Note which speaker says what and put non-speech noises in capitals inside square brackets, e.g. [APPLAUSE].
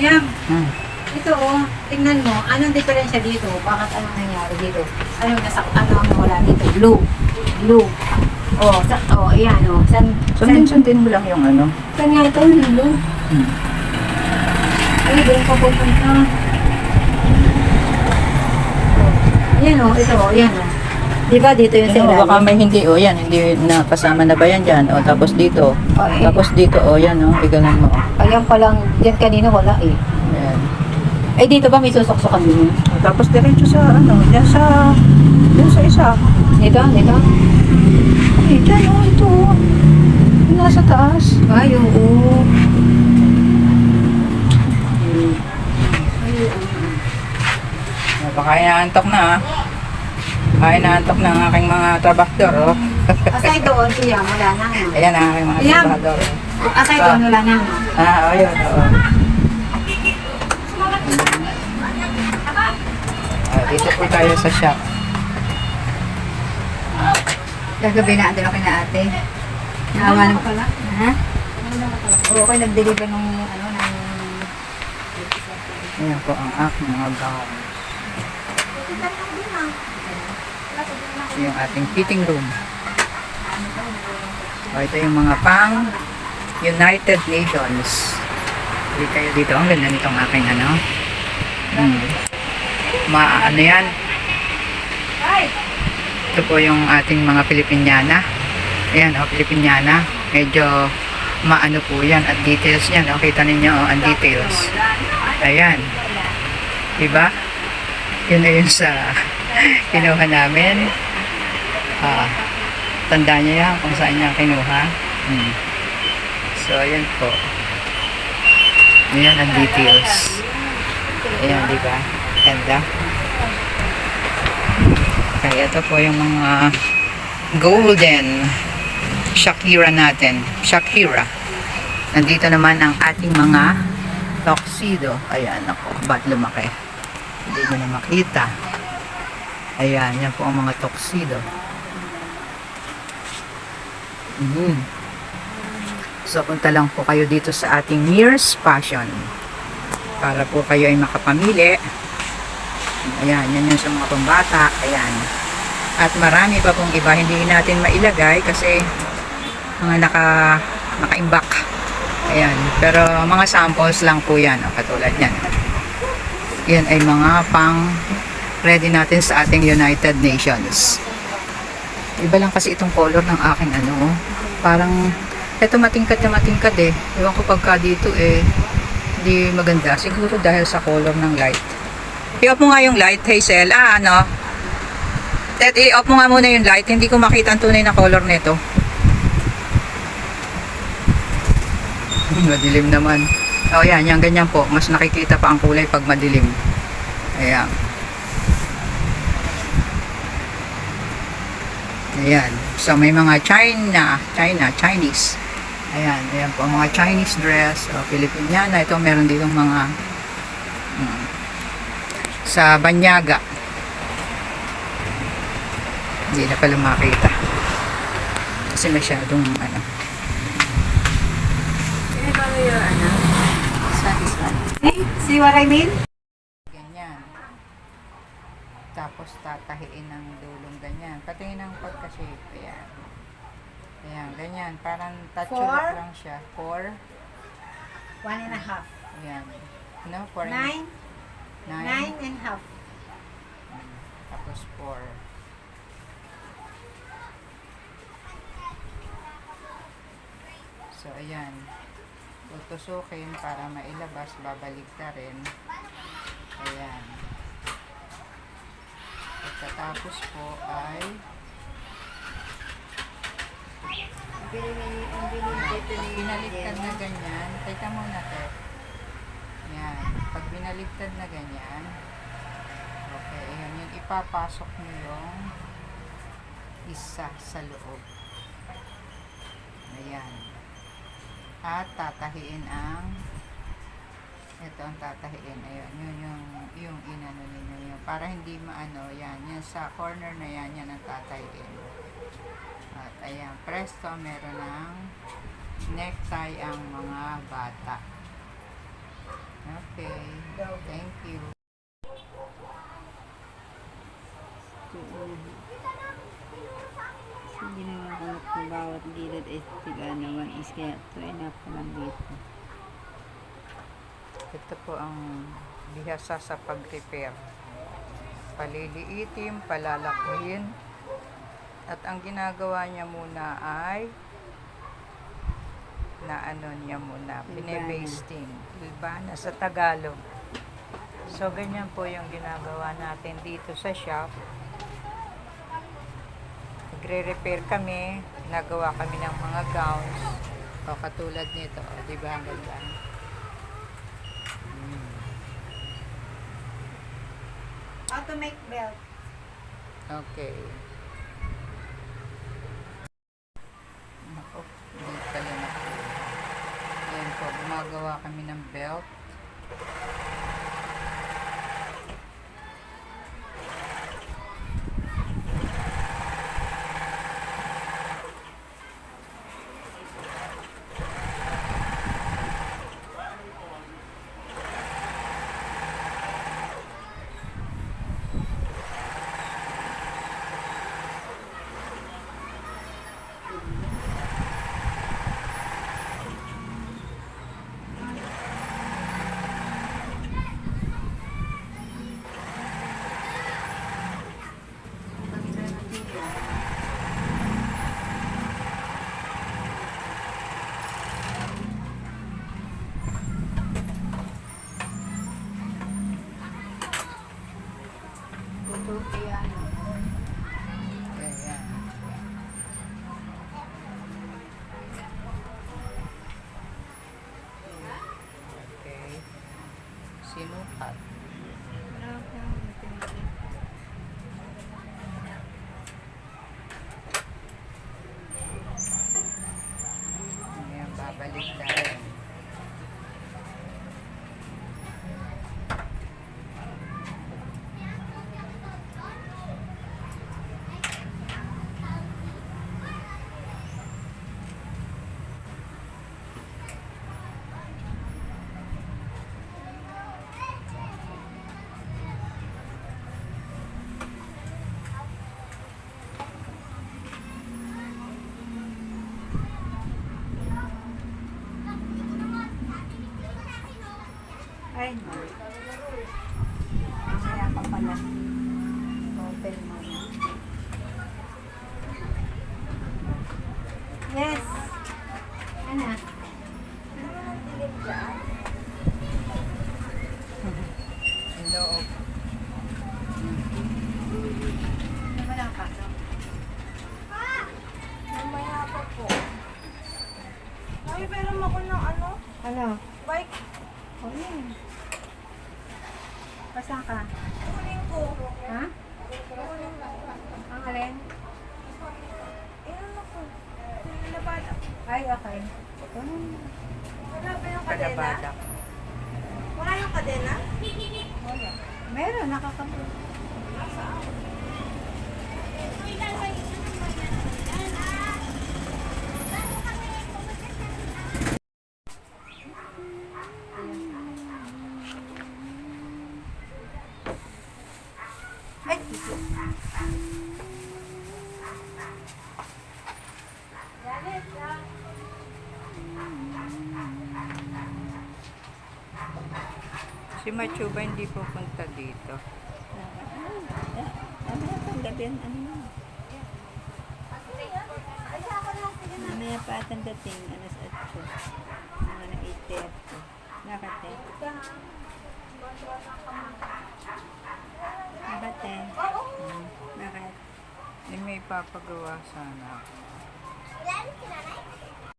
Speaker 1: Ayan,
Speaker 2: Hmm.
Speaker 1: ito oh, tingnan mo, anong diferensya dito? Bakit anong nangyari dito? Ano nasa ano ang wala dito? Blue. Blue. Oh, sa, oh, ayan oh. San,
Speaker 2: Sundin-sundin mo lang yung ano.
Speaker 1: Saan nga ito? Blue.
Speaker 2: Hmm.
Speaker 1: Ay, doon pa pupunta. Oh. Ayan oh, ito oh, ayan oh. Di ba dito yung sa
Speaker 2: Ano,
Speaker 1: ilalim?
Speaker 2: baka may hindi, o yan, hindi na kasama na ba yan dyan? O tapos dito.
Speaker 1: Oh, eh.
Speaker 2: Tapos dito, o yan, o, igalan mo.
Speaker 1: Ayan palang, dyan kanina wala eh.
Speaker 2: Ayan.
Speaker 1: Eh dito ba may susok-sokan din?
Speaker 2: O, tapos diretso sa, ano, dyan sa, dyan sa isa.
Speaker 1: Dito, dito.
Speaker 2: Eh, dyan, o, ito, o. Yung Nasa taas.
Speaker 1: Ay, oo.
Speaker 2: O, Baka inaantok na, ha? Baka inaantok na ang aking mga trabahador, o.
Speaker 1: Asay doon siya, wala na.
Speaker 2: Ayan ang aking mga
Speaker 1: Ayan.
Speaker 2: trabahador.
Speaker 1: Asay doon, wala na. no?
Speaker 2: Ah, o, yun, o. Ah, dito po tayo sa shop.
Speaker 1: Gagabi na, andun ako na ate. Naawa naman pala. Ha? Oo, ako nag-deliver nung, ano, ng...
Speaker 2: Ayan po ang aking mga gown. Ito yung ating fitting room. O, ito yung mga pang United Nations. Hindi kayo dito. Ang ganda nitong aking ano. Hmm. Ma, ano yan? Ito po yung ating mga Pilipinyana. Ayan, o, Pilipinyana. Medyo maano po yan. At details yan. O, kita ninyo, o, ang details. Ayan. Diba? Yun na yun sa [LAUGHS] kinuha namin. Ah, tanda niya yan kung saan niya kinuha. Hmm. So, ayan po. Ayan ang details. Ayan, di ba? Ganda. Kaya ito po yung mga golden Shakira natin. Shakira. Nandito naman ang ating mga tuxedo. Ayan, ako. Ba't lumaki? Hindi nyo na makita. Ayan, yan po ang mga tuxedo. Mhm. So, punta lang po kayo dito sa ating Mears Fashion. Para po kayo ay makapamili. Ayan, yan yung sa mga pambata. Ayan. At marami pa pong iba hindi natin mailagay kasi mga naka naka-imbak. Ayan. Pero mga samples lang po yan. O, katulad yan. Yan ay mga pang ready natin sa ating United Nations. Iba lang kasi itong color ng aking ano. Parang, eto matingkad na matingkad eh. Ewan ko pagka dito eh, hindi maganda. Siguro dahil sa color ng light. I-off mo nga yung light, Hazel. Ah, ano? Ted, i-off mo nga muna yung light. Hindi ko makita ang tunay na color nito. Madilim naman. Oh, yan. Yan, ganyan po. Mas nakikita pa ang kulay pag madilim. Ayan. Ayan. So, may mga China, China, Chinese. Ayan. Ayan po. Mga Chinese dress. O, Filipiniana. Ito, meron dito mga mm, sa Banyaga. Hindi na pala makita. Kasi masyadong ano.
Speaker 1: See? See what I mean?
Speaker 2: Ganyan. Tapos tatahiin ng dulong ganyan. Patingin ng pagka-shape. Ayan. Ayan, ganyan. Parang touch
Speaker 1: Four?
Speaker 2: lang siya. Four.
Speaker 1: One and a half.
Speaker 2: Ayan. No, four and-
Speaker 1: Nine?
Speaker 2: Nine.
Speaker 1: Nine and a half.
Speaker 2: Tapos four. So, ayan. Tutusukin para mailabas, babalik ka rin. Ayan. Pagkatapos po ay Binaligtad na ganyan. Teka muna, te. Yan. Pag binaligtad na ganyan, okay, ayan, yun, ipapasok nyo yung isa sa loob. Ayan. At tatahiin ang ito ang tatahiin. Ayun, yun yung, yung inano ninyo yun. Para hindi maano, yan. Yan sa corner na yan, yan ang tatahiin. At ayan, presto, meron ng necktie ang mga bata. Okay. Thank you.
Speaker 3: Na nakalap ng bawat gilid ay tiga naman is kaya ito ay napalambit ko.
Speaker 2: Ito po ang bihasa sa pag-repair. Paliliitin, palalakuin. At ang ginagawa niya muna ay na ano niya muna, pinebasting. Ilbana sa Tagalog. So, ganyan po yung ginagawa natin dito sa shop. Nagre-repair kami, nagawa kami ng mga gowns. O, katulad nito, o, di ba ang ganda?
Speaker 1: How to make belt.
Speaker 2: Okay. Nako, hindi pala na po. Ayan po, kami ng belt.
Speaker 1: Ito, yan.
Speaker 2: Ayan. Okay. Sinukat. Ayan, babalik tayo.
Speaker 1: Ay, no. Mamaya pa pala. Open mo na. Yes. Ano?
Speaker 2: Yung loob.
Speaker 1: Wala pa.
Speaker 4: Mamaya pa po. Ay, pero ako ng ano?
Speaker 1: Ano?
Speaker 4: Bike.
Speaker 1: Basta ka.
Speaker 4: Kunin ko.
Speaker 1: Ha? Ang alin?
Speaker 4: Ayun ako. Nilabada.
Speaker 1: Ay, okay.
Speaker 4: Wala ba yung kadena?
Speaker 2: Kalabada.
Speaker 4: Wala yung kadena?
Speaker 1: Wala. Meron, nakakapit. Ay,
Speaker 2: Si Machuba hindi pupunta dito.
Speaker 3: Ano yung panggabi? Ano yun? Mamaya pa atang dating, alas 8. Mga na 8.30. Bakit eh? Bakit?
Speaker 2: Hindi may papagawa sana. ako.